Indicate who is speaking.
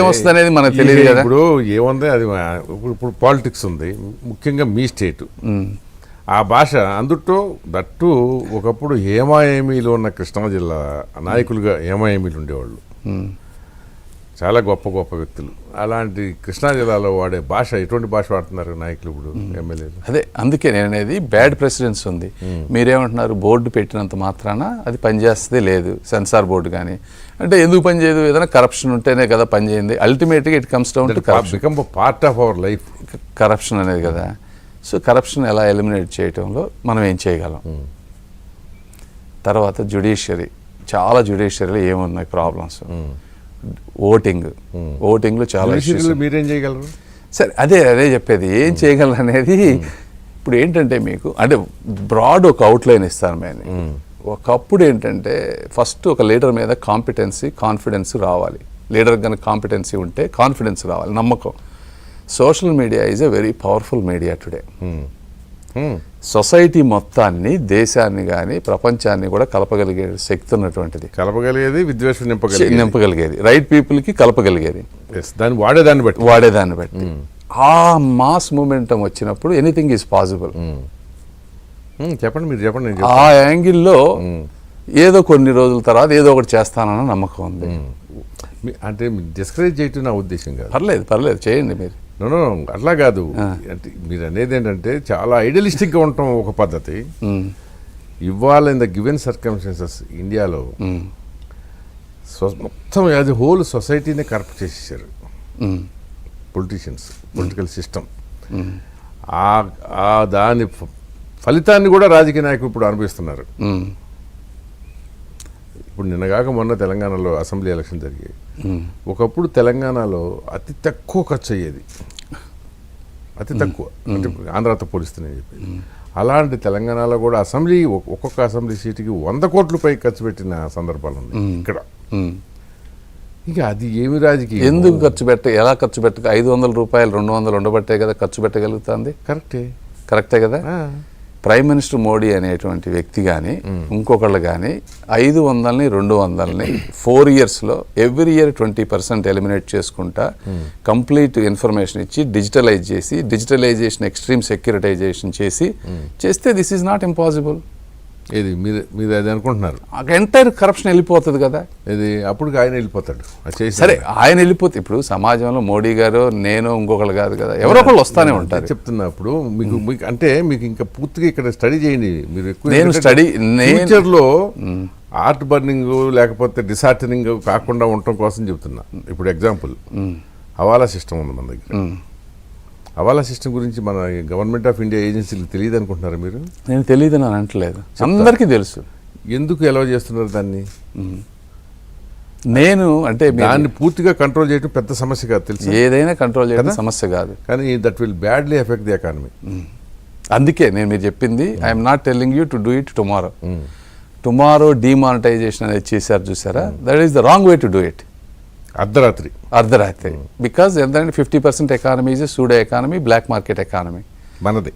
Speaker 1: ఏమొస్తుంది అనేది మనకు తెలియదు కదా.
Speaker 2: ఇప్పుడు ఏముంది? అది ఇప్పుడు ఇప్పుడు పాలిటిక్స్ ఉంది. ముఖ్యంగా మీ స్టేట్ ఆ భాష అందుట్లో దట్టు ఒకప్పుడు హేమాయేమీలో ఉన్న కృష్ణా జిల్లా నాయకులుగా హేమాయేమీలు ఉండేవాళ్ళు. చాలా గొప్ప గొప్ప వ్యక్తులు. అలాంటి కృష్ణా జిల్లాలో వాడే భాష ఎటువంటి భాష వాడుతున్నారు నాయకులు ఇప్పుడు ఎమ్మెల్యేలు?
Speaker 1: అదే అందుకే నేను అనేది బ్యాడ్ ప్రెసిడెన్స్ ఉంది. మీరేమంటున్నారు బోర్డు పెట్టినంత మాత్రాన అది పనిచేస్తే లేదు సెన్సార్ బోర్డు కానీ అంటే ఎందుకు పనిచేయదు ఏదైనా కరప్షన్ ఉంటేనే కదా పనిచేయండి అల్టిమేట్గా it comes down to
Speaker 2: become part of our life
Speaker 1: corruption అనేది కదా. సో కరప్షన్ ఎలా ఎలిమినేట్ చేయటంలో మనం ఏం చేయగలం? తర్వాత జ్యుడిషియరీ చాలా జ్యుడిషియరీలో ఏమున్నాయి ప్రాబ్లమ్స్ ఓటింగ్. ఓటింగ్లో చాలా
Speaker 2: మీరేం చేయగలరు?
Speaker 1: సరే అదే అదే చెప్పేది ఏం చేయగలను అనేది ఇప్పుడు ఏంటంటే మీకు అంటే బ్రాడ్ ఒక అవుట్లైన్ ఇస్తాను మేము. ఒకప్పుడు ఏంటంటే ఫస్ట్ ఒక లీడర్ మీద కాంపిటెన్సీ కాన్ఫిడెన్స్ రావాలి. లీడర్ కనుక కాంపిటెన్సీ ఉంటే కాన్ఫిడెన్స్ రావాలి నమ్మకం. Social media is a very powerful media today. Society మొత్తాన్ని దేశాన్ని కానీ ప్రపంచాన్ని కూడా కలపగలిగే శక్తి ఉన్నటువంటిది.
Speaker 2: కలపగలిగేది విద్వేషం నింపగలిగేది.
Speaker 1: నింపగలిగేది. రైట్ పీపుల్కి కలపగలిగేది.
Speaker 2: దాన్ని వాడేదాన్ని బట్టి.
Speaker 1: వాడేదాన్ని బట్టి. ఆ మాస్ మూమెంటం వచ్చినప్పుడు ఎనీథింగ్ ఈజ్ పాసిబుల్
Speaker 2: Hmm, చెప్పండి మీరు చెప్పండి
Speaker 1: ఆ యాంగిల్లో ఏదో కొన్ని రోజుల తర్వాత ఏదో ఒకటి చేస్తానన్న నమ్మకం ఉంది.
Speaker 2: అంటే డిస్కరేజ్ చేయటం నా ఉద్దేశం కాదు.
Speaker 1: పర్లేదు పర్లేదు చేయండి మీరు.
Speaker 2: నో నో అట్లా కాదు. అంటే మీరు అనేది ఏంటంటే చాలా ఐడియలిస్టిక్గా ఉండటం ఒక పద్ధతి. ఇవాళ ఇన్ ద గివెన్ సర్కమ్స్టెన్సెస్ ఇండియాలో మొత్తం అది హోల్ సొసైటీనే కరప్ట్ చేసేసారు. Politicians political system. ఆ దాని ఫలితాన్ని కూడా రాజకీయ నాయకులు ఇప్పుడు అనుభవిస్తున్నారు. ఇప్పుడు నిన్నగాక మొన్న తెలంగాణలో అసెంబ్లీ ఎలక్షన్ జరిగాయి. ఒకప్పుడు తెలంగాణలో అతి తక్కువ ఖర్చు అయ్యేది. అతి తక్కువ. అంటే ఆంధ్రాతో పోలిస్తే నేను చెప్పేది. అలాంటి తెలంగాణలో కూడా అసెంబ్లీ ఒక్కొక్క అసెంబ్లీ సీటుకి వంద కోట్ల పై ఖర్చు పెట్టిన సందర్భాలు ఉన్నాయి ఇక్కడ. ఇంకా అది ఏమి రాజకీయం?
Speaker 1: ఎందుకు ఖర్చు పెట్ట ఎలా ఖర్చు పెట్టక ఐదు వందల రూపాయలు రెండు వందలు ఉండబట్టే కదా ఖర్చు పెట్టగలుగుతుంది?
Speaker 2: కరెక్టే.
Speaker 1: కరెక్టే కదా? ప్రైమ్ మినిస్టర్ మోడీ అనేటువంటి వ్యక్తి కానీ ఇంకొకళ్ళు కానీ ఐదు వందలని రెండు వందలని ఫోర్ ఇయర్స్లో every year twenty percent eliminate చేసుకుంటా కంప్లీట్ ఇన్ఫర్మేషన్ ఇచ్చి డిజిటలైజ్ చేసి డిజిటలైజేషన్ ఎక్స్ట్రీమ్ సెక్యూరిటైజేషన్ చేసి చేస్తే దిస్ ఈజ్ నాట్ ఇంపాసిబుల్.
Speaker 2: ఇది మీరు మీరు అది అనుకుంటున్నారు?
Speaker 1: ఎంటైర్ కరప్షన్ వెళ్ళిపోతుంది కదా.
Speaker 2: ఇది అప్పుడు ఆయన వెళ్ళిపోతాడు.
Speaker 1: సరే ఆయన వెళ్ళిపోతే ఇప్పుడు సమాజంలో మోడీ గారు నేను ఇంకొకళ్ళు కాదు కదా ఎవరో ఒకళ్ళు వస్తానే ఉంటారు.
Speaker 2: చెప్తున్నప్పుడు మీకు మీకు అంటే మీకు ఇంకా పూర్తిగా ఇక్కడ స్టడీ చేయండి. మీరు ఎక్కువ
Speaker 1: నేను
Speaker 2: ఏంటంటే
Speaker 1: study- నేను-
Speaker 2: future లో ఆర్ట్ బర్నింగ్ లేకపోతే డిసార్టనింగ్ కాకుండా ఉండటం కోసం చెప్తున్నా. ఇప్పుడు ఎగ్జాంపుల్ హవాలా సిస్టమ్ ఉంది మన దగ్గర. హవాలా సిస్టమ్ గురించి మన గవర్నమెంట్ ఆఫ్ ఇండియా ఏజెన్సీలకు తెలియదు అనుకుంటున్నారా మీరు?
Speaker 1: నేను తెలియదు అని అంటలేదు అందరికీ తెలుసు.
Speaker 2: ఎందుకు ఎలా చేస్తున్నారు దాన్ని?
Speaker 1: నేను అంటే
Speaker 2: దాన్ని పూర్తిగా కంట్రోల్ చేయడం పెద్ద సమస్య కాదు తెలుసు?
Speaker 1: ఏదైనా కంట్రోల్ చేయడం సమస్య కాదు.
Speaker 2: కానీ that will badly affect the economy.
Speaker 1: అందుకే నేను మీరు చెప్పింది I'm not telling you to do it tomorrow tomorrow demonetisation అనేది చేశారు చూసారా? That is the wrong way to do it
Speaker 2: అర్ధరాత్రి.
Speaker 1: అర్ధరాత్రి. బికాస్ ఎంతంటే fifty percent economy is pseudo economy black market economy
Speaker 2: మనది.